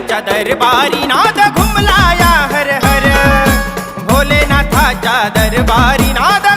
चादर दरबारी नाथ घुमलाया हर हर। भोलेनाथाच्या दरबारी नाथ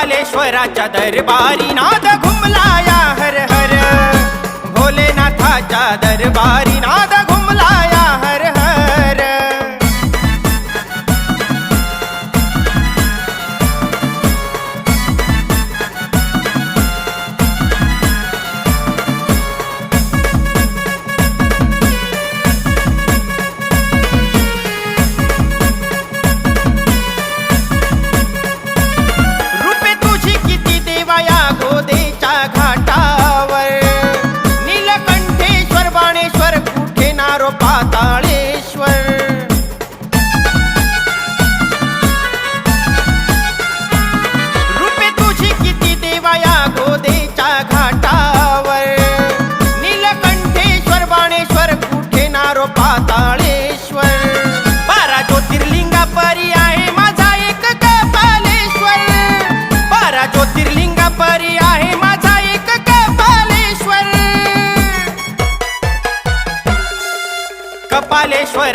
कालेश्वराच्या दरबारी नाद घुमलाया हर हर. भोलेनाथाच्या दरबारी नाद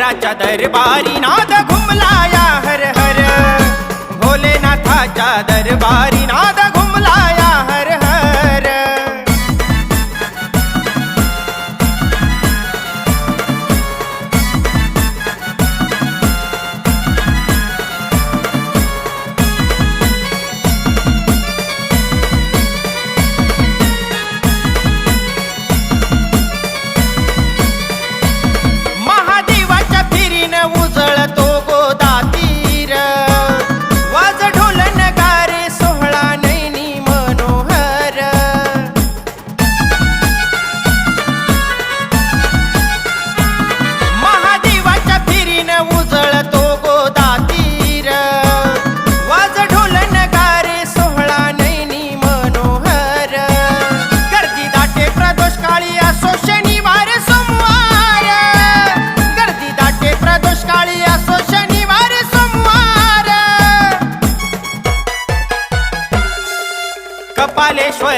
शंकराच्या दरबारी नाथ घुमलाया हर हर। भोलेनाथाच्या दरबारी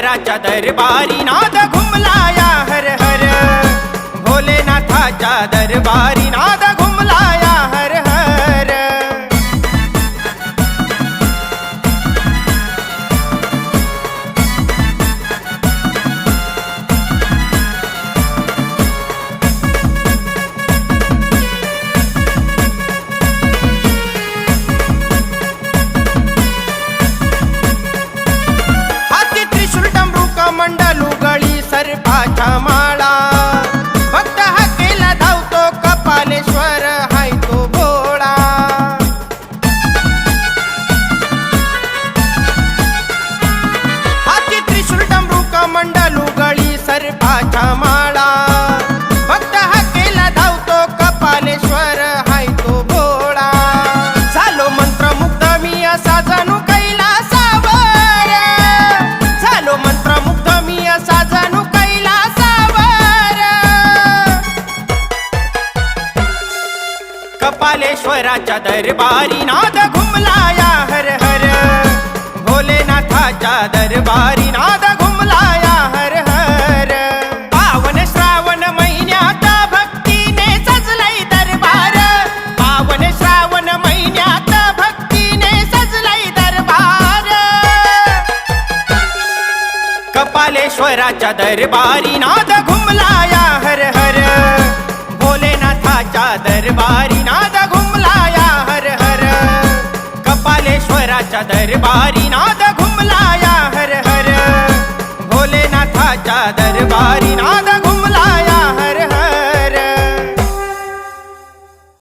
राजा दरबारी नाथ घुमलाया हर हर। भोलेनाथ राजा दर धावतो कपालेश्वर हाय तो झालो मंत्र असा कैला असा जाणू कैला कपालेश्वराच्या दरबारी नाद घुमलाया हर हर. भोलेनाथाच्या दरबारी नाद घुम कपालेश्वराच्या दरबारी नाद घुमलाया हर हर. भोलेनाथाच्या दरबारी नाद घुमलाया हर हर. कपालेश्वराच्या दरबारी नाद